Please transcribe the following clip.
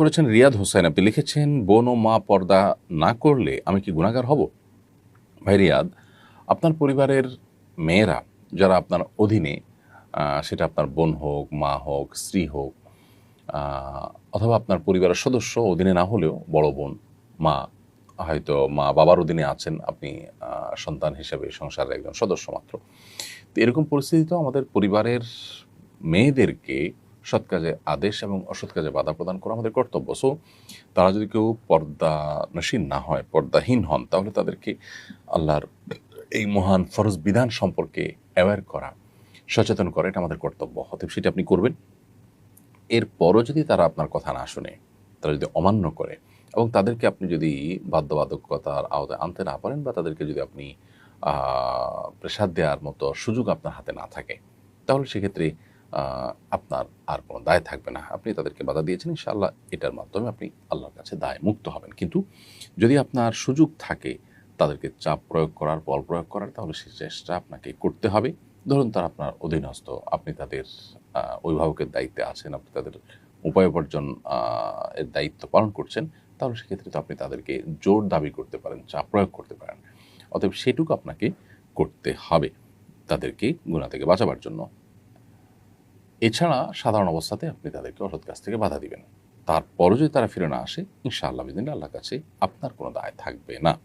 করেছেন রিয়াদ হোসেন। আপনি লিখেছেন বোন ও মা পর্দা না করলে আমি কি গুণাগার হব? ভাই রিয়াদ, আপনার পরিবারের মেয়েরা যারা আপনার অধীনে সেটা আপনার বোন হোক, মা হোক, স্ত্রী হোক অথবা আপনার পরিবারের সদস্য অধীনে না হলেও বড় বোন, মা, হয়তো মা বাবার অধীনে আছেন, আপনি সন্তান হিসেবে সংসারের একজন সদস্য মাত্র। তো এরকম পরিস্থিতিতেও আমাদের পরিবারের মেয়েদেরকে সৎ কাজে আদেশ এবং অসৎ কাজে বাধা প্রদান করা আমাদের কর্তব্য। সো তারা যদি কেউ পর্দানসীন না হয়, পর্দাহীন হন, তাহলে তাদেরকে আল্লাহর এই মহান ফরজ বিধান সম্পর্কে অ্যাওয়্যার করা, সচেতন করা, এটা আমাদের কর্তব্য। অতএব সেটা আপনি করবেন। এরপরও যদি তারা আপনার কথা না শুনে, তারা যদি অমান্য করে এবং তাদেরকে আপনি যদি বাধ্যবাধকতার আওতায় আনতে না পারেন বা তাদেরকে যদি আপনি প্রেসার দেওয়ার মতো সুযোগ আপনার হাতে না থাকে, তাহলে সেক্ষেত্রে আপনার আর কোনো দায় থাকবে না। আপনি তাদেরকে বাধা দিয়েছেন, ইনশাআল্লাহ এটার মাধ্যমে আপনি আল্লাহর কাছে দায় মুক্ত হবেন। কিন্তু যদি আপনার সুযোগ থাকে তাদেরকে চাপ প্রয়োগ করার, বল প্রয়োগ করার, তাহলে সেই চেষ্টা আপনাকে করতে হবে। ধরুন তারা আপনার অধীনস্থ, আপনি তাদের অভিভাবকের দায়িত্বে আছেন, আপনি তাদের উপায় উপার্জন এর দায়িত্ব পালন করছেন, তাহলে সেক্ষেত্রে তো আপনি তাদেরকে জোর দাবি করতে পারেন, চাপ প্রয়োগ করতে পারেন। অতএব সেটুকু আপনাকে করতে হবে তাদেরকে গুণা থেকে বাঁচাবার জন্য। এছাড়া সাধারণ অবস্থাতে আপনি তাদেরকে অসৎ কাজ থেকে বাধা দিবেন। তারপরও যদি তারা ফিরে না আসে, ইনশাআল্লাহ বিদিন আল্লাহ কাছে আপনার কোনো দায় থাকবে না।